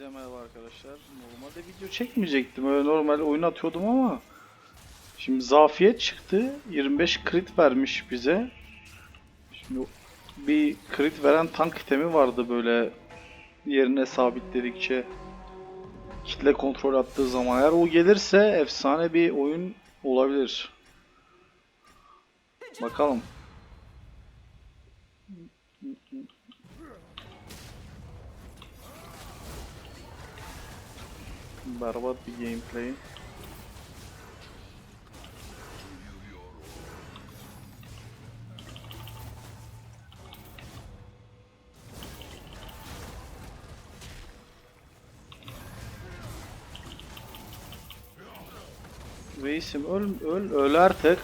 Hepinize merhaba arkadaşlar. Normalde video çekmeyecektim. Öyle normal oyun atıyordum ama şimdi zafiyet çıktı. 25 crit vermiş bize. Şimdi bir crit veren tank itemi vardı böyle yerine sabitledikçe kitle kontrol attığı zaman eğer o gelirse efsane bir oyun olabilir. Bakalım. Berbat bir gameplay. Reisim öl öl öl artık.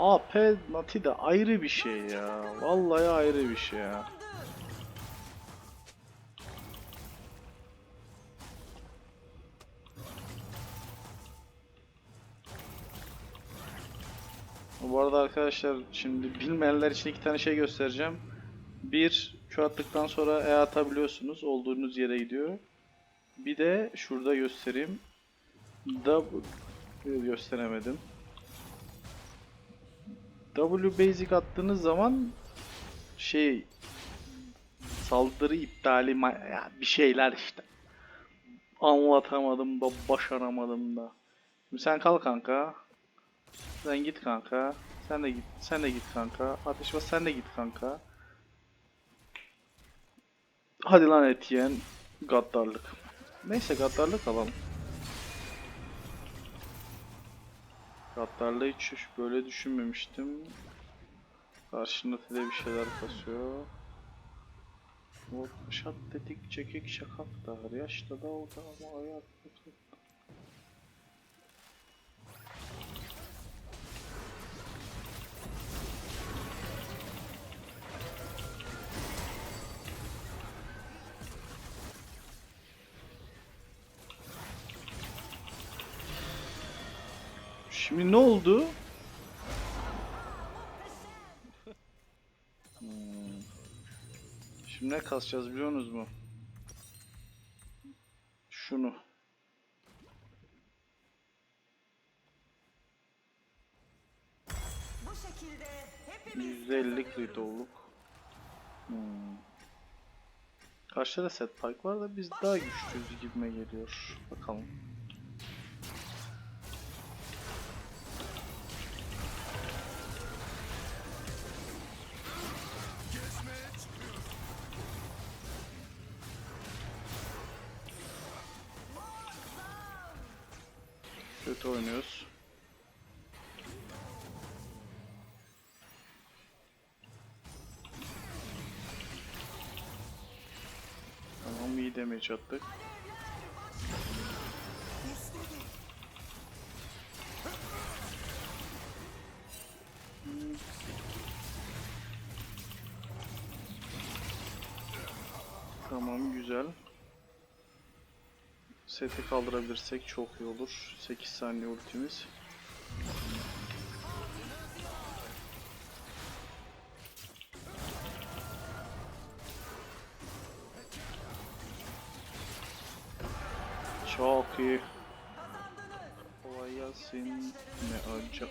AP Nati de ayrı bir şey ya. Vallahi ayrı bir şey ya. Bu arada arkadaşlar şimdi bilmeyenler için iki tane şey göstereceğim. Bir, Q attıktan sonra E atabiliyorsunuz. Olduğunuz yere gidiyor. Bir de şurada göstereyim. W gösteremedim. W basic attığınız zaman şey saldırı iptali ya bir şeyler işte. Anlatamadım da başaramadım da. Şimdi sen kal kanka. Sen git kanka. Sen de git. Sen de git kanka. Ateş bas sen de git kanka. Hadi lan Etiyen. Gaddarlık. Neyse gaddarlık alalım. Gaddarlığı hiç böyle düşünmemiştim. Karşında tele bir şeyler kasıyor. O şat dedik çekik şakak da yaşta da oldu ama ayak Şimdi ne oldu? Hmm. Şimdi ne kasacağız biliyorsunuz mu? Şunu. Bu şekilde hepimiz %50 crit olduk. Hmm. Karşıda da set park var da biz daha güçlüyüz gibime geliyor. Bakalım. Kötü oynuyoruz. Tamam iyi damage attık. Tamam güzel. Seti kaldırabilirsek çok iyi olur. 8 saniye ultimiz. Çok iyi. Kolay gelsin. Ne acaba?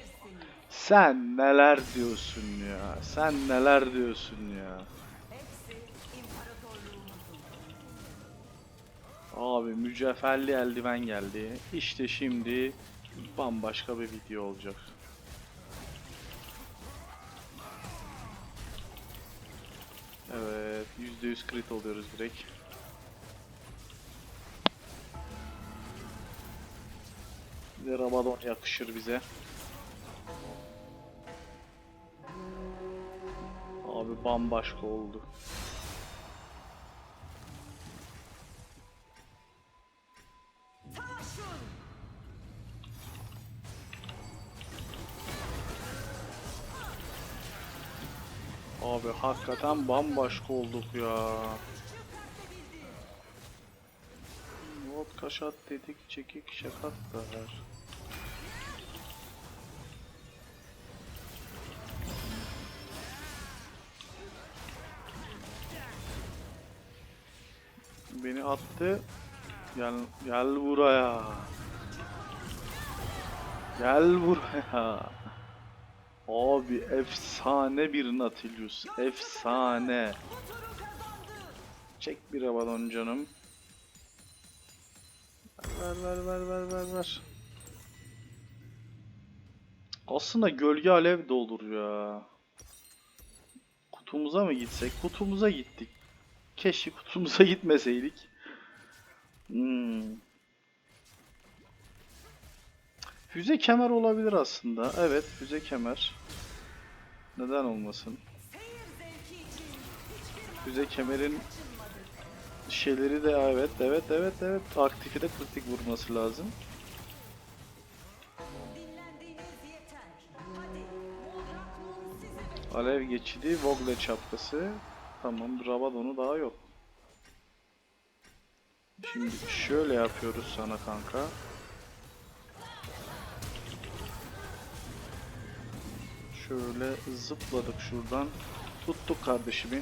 Sen neler diyorsun ya? Sen neler diyorsun ya? Abi mücevherli eldiven geldi. İşte şimdi bambaşka bir video olacak. Evet, %100 crit oluyoruz direkt. Bir de Rabadon yakışır bize. Abi bambaşka oldu. Abi hakikaten bambaşka olduk ya. kaşat dedik çekik şakat da her. Beni attı. Gel gel buraya. Gel buraya. Abi efsane bir Nautilus. Efsane. Çek bir balon canım. Ver ver ver ver ver ver. Aslında gölge alev de olur ya. Kutumuza mı gitsek? Kutumuza gittik. Keşke kutumuza gitmeseydik. Hmm. Füze kemer olabilir aslında. Evet, füze kemer. Neden olmasın? Füze kemerin şeyleri de evet evet evet evet aktifi de kritik vurması lazım. Alev geçidi, Vogle çapkası. Tamam, Rabadon'u daha yok. Şimdi şöyle yapıyoruz sana kanka. Şöyle zıpladık şuradan. Tuttuk kardeşimi.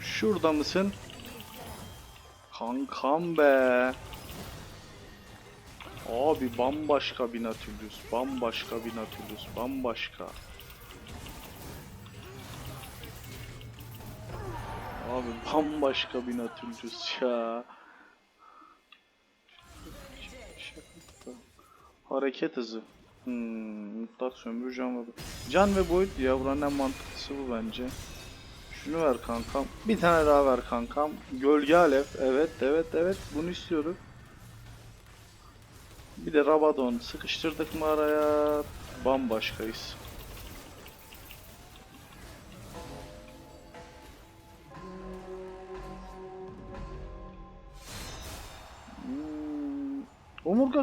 Şurada mısın? Kankam be. Abi bambaşka bir Nautilus, bambaşka bir Nautilus, bambaşka. Abi bambaşka bir Nautilus ya. Hareket hızı. Hmm, mutlak sömürü can can ve boyut ya buranın en mantıklısı bu bence. Şunu ver kankam. Bir tane daha ver kankam. Gölge alev. Evet evet evet bunu istiyorum. Bir de Rabadon sıkıştırdık mı araya bambaşkayız.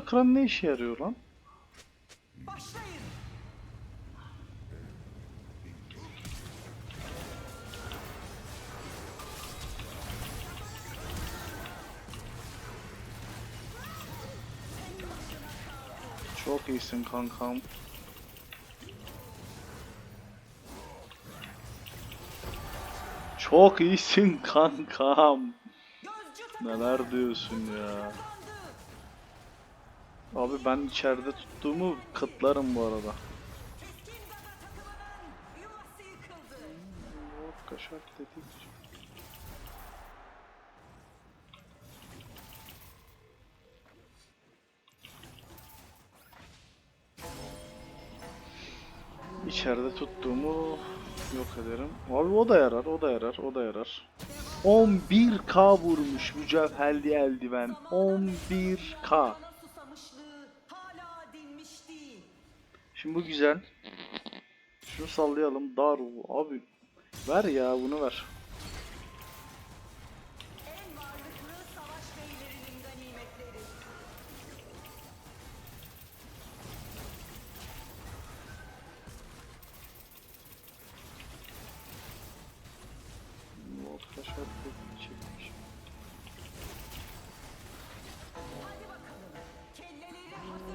Kıran ne işe yarıyor lan? Başlayın. Çok iyisin kankam. Çok iyisin kankam. Neler diyorsun ya? Abi ben içeride tuttuğumu kıtlarım bu arada. Kaşak dedik. İçeride tuttuğumu yok ederim. Abi o da yarar, o da yarar, o da yarar. 11k vurmuş mücevherli eldiven. 11k. Şimdi bu güzel. Şunu sallayalım. Daru abi. Ver ya bunu ver.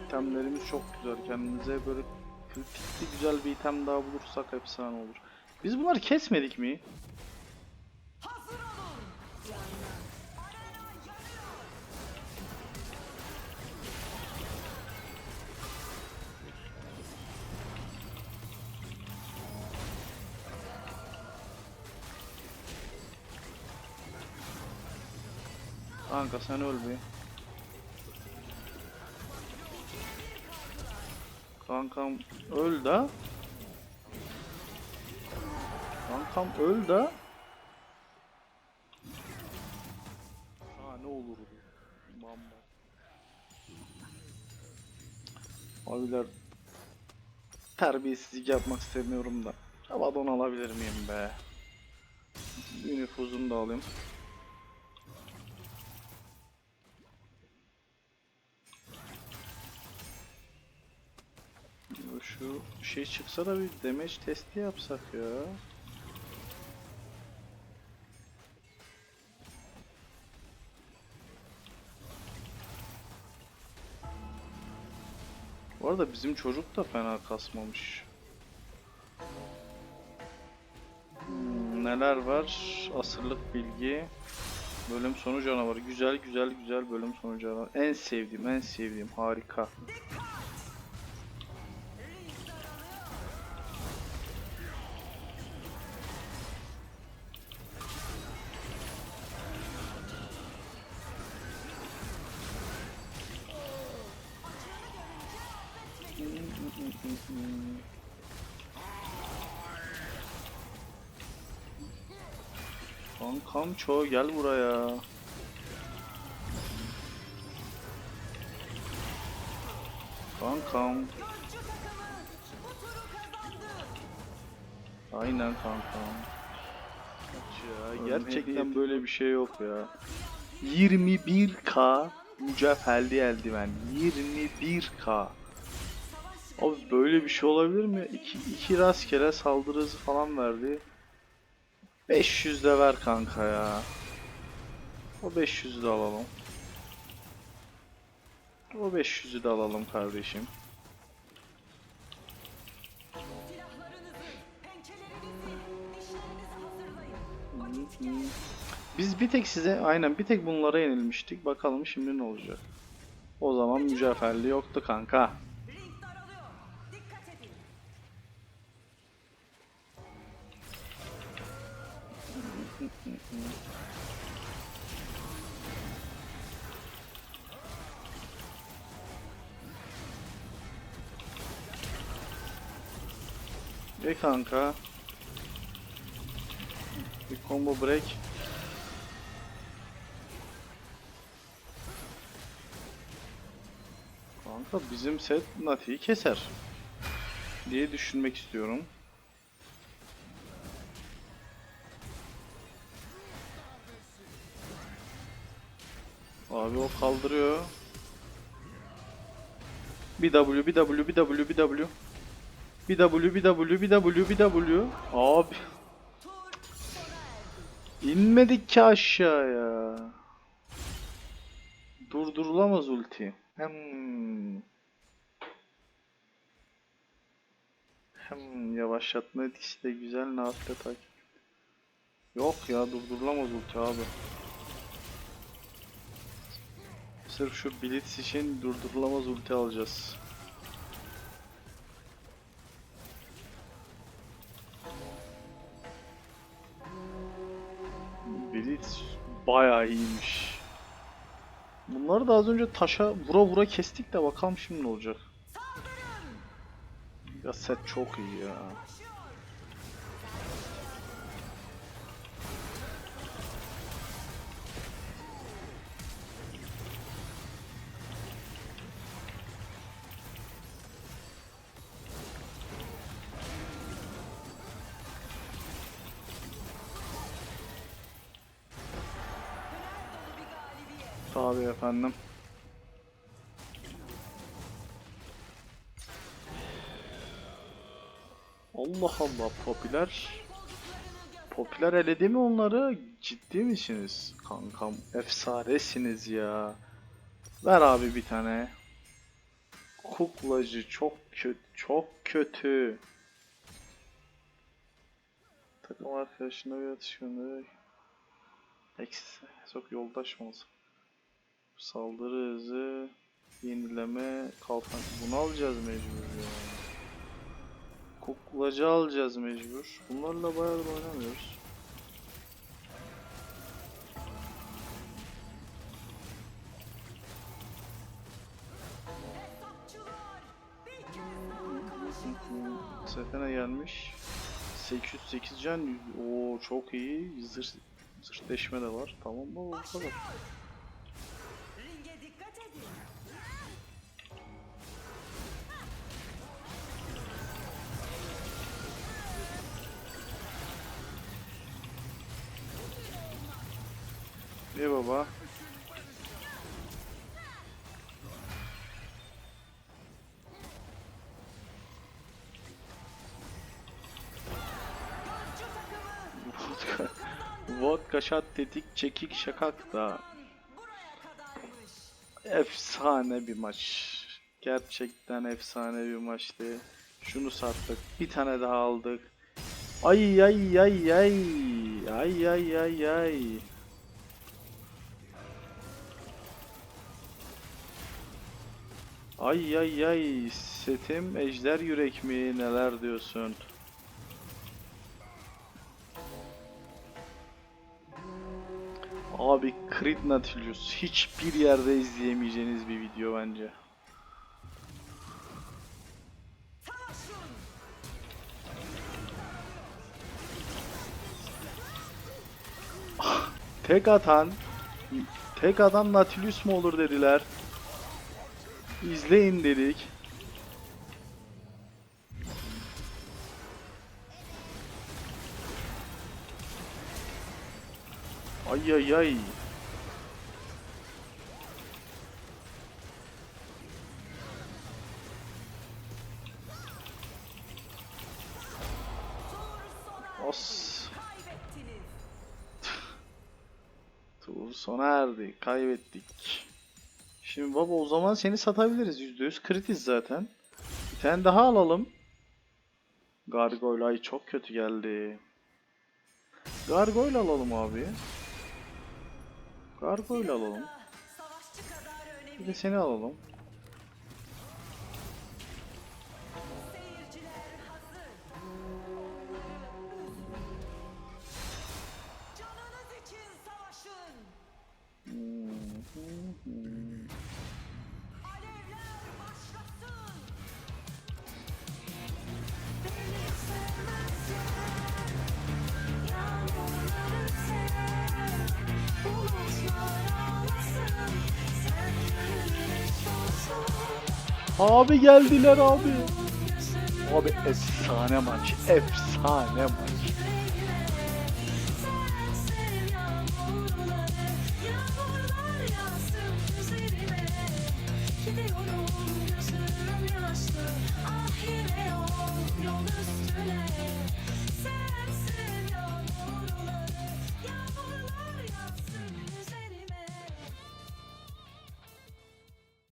İtemlerimiz çok güzel. Kendimize böyle kritikli güzel bir item daha bulursak efsane olur. Biz bunları kesmedik mi? Kanka sen öl bir. Kankam öl da. Kankam öl da. Ha ne olur. Bamba. Abiler terbiyesizlik yapmak istemiyorum da. Havadon alabilir miyim be? Bir nüfuzunu da alayım. Abi şu şey çıksa da bir damage testi yapsak ya. Bu arada bizim çocuk da fena kasmamış. Hmm, neler var? Asırlık bilgi. Bölüm sonu canavarı. Güzel güzel güzel bölüm sonu canavarı. En sevdiğim en sevdiğim harika. Kankam çoğu gel buraya. Kankam. Aynen kankam. Ya, gerçekten böyle bir şey yok ya. 21k mücevherli eldiven. 21k. Abi böyle bir şey olabilir mi? İki, iki rastgele saldırı hızı falan verdi. 500 de ver kanka ya. O 500'ü de alalım. O 500'ü de alalım kardeşim. Biz bir tek size aynen bir tek bunlara yenilmiştik. Bakalım şimdi ne olacak. O zaman mücevherli yoktu kanka. Kanka. Bir combo break. Kanka bizim set Nati'yi keser. Diye düşünmek istiyorum. Abi o kaldırıyor. Bir W, bir W, bir W, bir W. Bir W, bir W, bir W, bir W. Abi inmedik ki aşağıya. Durdurulamaz ulti. Hem hem yavaşlatma etkisi de güzel Naat'le takip. Yok ya durdurulamaz ulti abi. Sırf şu Blitz için durdurulamaz ulti alacağız. Bayağı iyiymiş. Bunları da az önce taşa vura vura kestik de bakalım şimdi ne olacak. Ya set çok iyi ya. Efendim. Allah Allah popüler. Popüler eledi mi onları? Ciddi misiniz? Kankam efsaresiniz ya. Ver abi bir tane. Kuklacı çok kötü, çok kötü. Takım arkadaşına bir atış göndererek. Eksi, çok yoldaş mı olsun? Saldırı hızı, yenileme, kalkan. Bunu alacağız mecbur ya. Kuklacı alacağız mecbur. Bunlarla bayağı da oynamıyoruz. Sefene gelmiş. 808 can. Oo çok iyi. Zırh, zırhleşme de var. Tamam mı? O kadar. Vodka şat tetik çekik şakak da. Efsane bir maç. Gerçekten efsane bir maçtı. Şunu sattık. Bir tane daha aldık. Ay ay ay ay. Ay ay ay ay. Ay ay ay. Setim ejder yürek mi? Neler diyorsun? Abi Creed Nautilus hiçbir yerde izleyemeyeceğiniz bir video bence. Savaşın! Tek atan tek atan Nautilus mu olur dediler. İzleyin dedik. Ay ay ay. Os. Tur sona erdi. Kaybettik. Şimdi baba o zaman seni satabiliriz. %100 kritiz zaten. Bir tane daha alalım. Gargoyle ay çok kötü geldi. Gargoyle alalım abi. Gargoyle alalım. Bir de seni alalım. Abi geldiler abi. Abi efsane maç. Efsane maç.